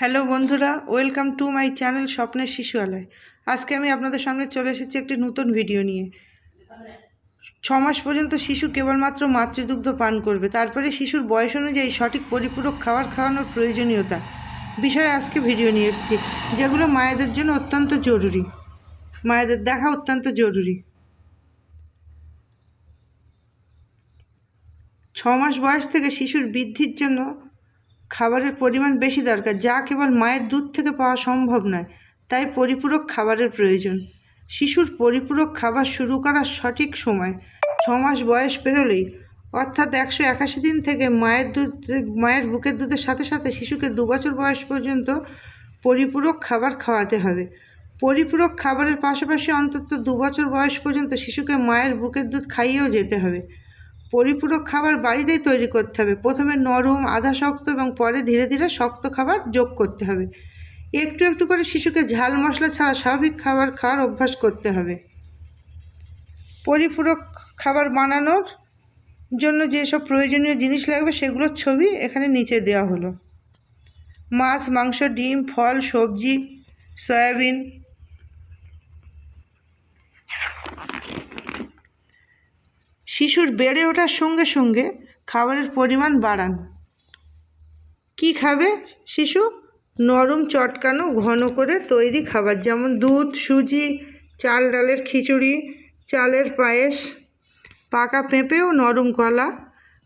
Hello বন্ধুরা, welcome to my channel স্বপ্নের শিশুয়ালয় আজকে আমি আপনাদের সামনে চলে এসেছি একটি নতুন ভিডিও নিয়ে। ছ মাস পর্যন্ত শিশু কেবলমাত্র মাতৃদুগ্ধ পান করবে, তারপরে শিশুর বয়স অনুযায়ী সঠিক পরিপূরক খাবার খাওয়ানোর প্রয়োজনীয়তা বিষয়ে আজকে ভিডিও নিয়ে এসেছি, যেগুলো মায়েদের জন্য অত্যন্ত জরুরি। মায়েদের দেখা অত্যন্ত জরুরি। ছ মাস বয়স থেকে শিশুর বৃদ্ধির জন্য খাবারের পরিমাণ বেশি দরকার। যা কেবল মায়ের দুধ থেকে পাওয়া সম্ভব নয়, তাই পরিপূরক খাবারের প্রয়োজন। শিশুর পরিপূরক খাবার শুরু করার সঠিক সময় ছ মাস বয়স পেরোলেই, অর্থাৎ একশো একাশি দিন থেকে মায়ের দুধ, মায়ের বুকের দুধের সাথে সাথে শিশুকে দু বছর বয়স পর্যন্ত পরিপূরক খাবার খাওয়াতে হবে। পরিপূরক খাবারের পাশাপাশি অন্তত দু বছর বয়স পর্যন্ত শিশুকে মায়ের বুকের দুধ খাইয়েও যেতে হবে। পরিপূরক খাবার বাড়িতেই তৈরি করতে হবে। প্রথমে নরম, আধা শক্ত এবং পরে ধীরে ধীরে শক্ত খাবার যোগ করতে হবে। একটু একটু করে শিশুকে ঝাল মশলা ছাড়া স্বাভাবিক খাবার খাওয়ার অভ্যাস করতে হবে। পরিপূরক খাবার বানানোর জন্য যেসব প্রয়োজনীয় জিনিস লাগবে সেগুলোর ছবি এখানে নিচে দেওয়া হলো। মাছ, মাংস, ডিম, ফল, সবজি, সয়াবিন শিশুর বেড়ে ওঠার সঙ্গে সঙ্গে খাবারের পরিমাণ বাড়ান। কি খাবে শিশু? নরম, চটকানো, ঘন করে তৈরি খাবার, যেমন দুধ, সুজি, চাল ডালের খিচুড়ি, চালের পায়েস, পাকা পেঁপে ও নরম কলা,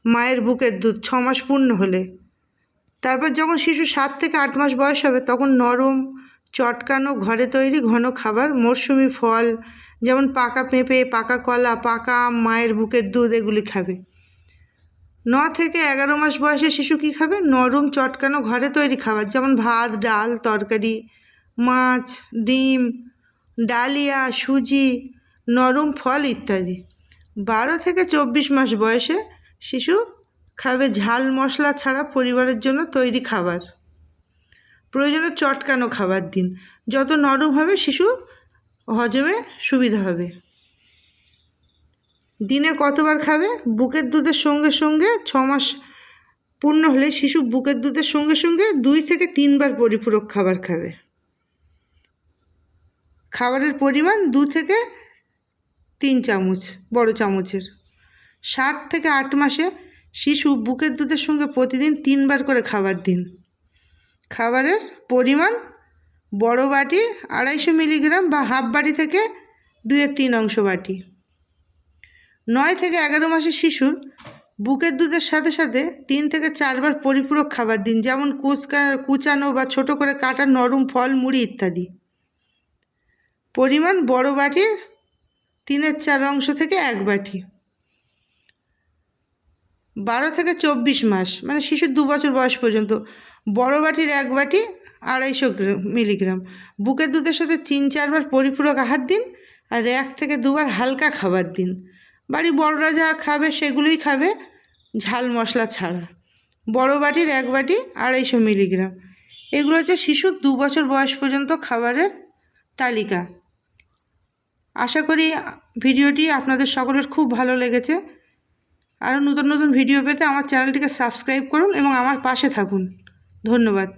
মায়ের বুকের দুধ, ছ মাস পূর্ণ হলে। তারপর যখন শিশু সাত থেকে আট মাস বয়স হবে, তখন নরম, চটকানো, ঘরে তৈরি ঘন খাবার, মরশুমি ফল যেমন পাকা পেঁপে, পাকা কলা, পাকা আম মায়ের বুকের দুধ এগুলি খাবে। ন থেকে এগারো মাস বয়সে শিশু কী খাবে? নরম চটকানো ঘরে তৈরি খাবার, যেমন ভাত, ডাল, তরকারি, মাছ, ডিম, ডালিয়া, সুজি, নরম ফল ইত্যাদি। বারো থেকে চব্বিশ মাস বয়সে শিশু খাবে ঝাল মশলা ছাড়া পরিবারের জন্য তৈরি খাবার। প্রয়োজনে চটকানো খাবার দিন। যত নরম হবে শিশু হজমে সুবিধা হবে। দিনে কতবার খাবে? বুকের দুধের সঙ্গে সঙ্গে ছ মাস পূর্ণ হলে শিশু বুকের দুধের সঙ্গে সঙ্গে দুই থেকে তিনবার পরিপূরক খাবার খাবে। খাবারের পরিমাণ দু থেকে তিন চামচ, বড় চামচের। সাত থেকে আট মাসে শিশু বুকের দুধের সঙ্গে প্রতিদিন তিনবার করে খাবার দিন। খাবারের পরিমাণ বড় বাটি আড়াইশো মিলিগ্রাম বা হাফ বাটি থেকে দুয়ের তিন অংশ বাটি। নয় থেকে এগারো মাসের শিশুর বুকের দুধের সাথে সাথে তিন থেকে চারবার পরিপূরক খাবার দিন, যেমন কুচকা, কুচানো বা ছোট করে কাটা নরম ফল, মুড়ি ইত্যাদি। পরিমাণ বড় বাটির তিনের চার অংশ থেকে এক বাটি। বারো থেকে চব্বিশ মাস মানে শিশুর দু বছর বয়স পর্যন্ত বড় বাটির এক বাটি আড়াইশো মিলিগ্রাম। বুকের দুধের সাথে তিন চারবার পরিপূরক আহার দিন আর এক থেকে দুবার হালকা খাবার দিন। বাড়ি বড়রা যা খাবে সেগুলোই খাবে, ঝাল মশলা ছাড়া। বড় বাটির এক বাটি আড়াইশো মিলিগ্রাম। এগুলো হচ্ছে শিশুর দু বছর বয়স পর্যন্ত খাবারের তালিকা। আশা করি ভিডিওটি আপনাদের সকলের খুব ভালো লেগেছে। আরও নতুন নতুন ভিডিও পেতে আমার চ্যানেলটিকে সাবস্ক্রাইব করুন এবং আমার পাশে থাকুন। ধন্যবাদ।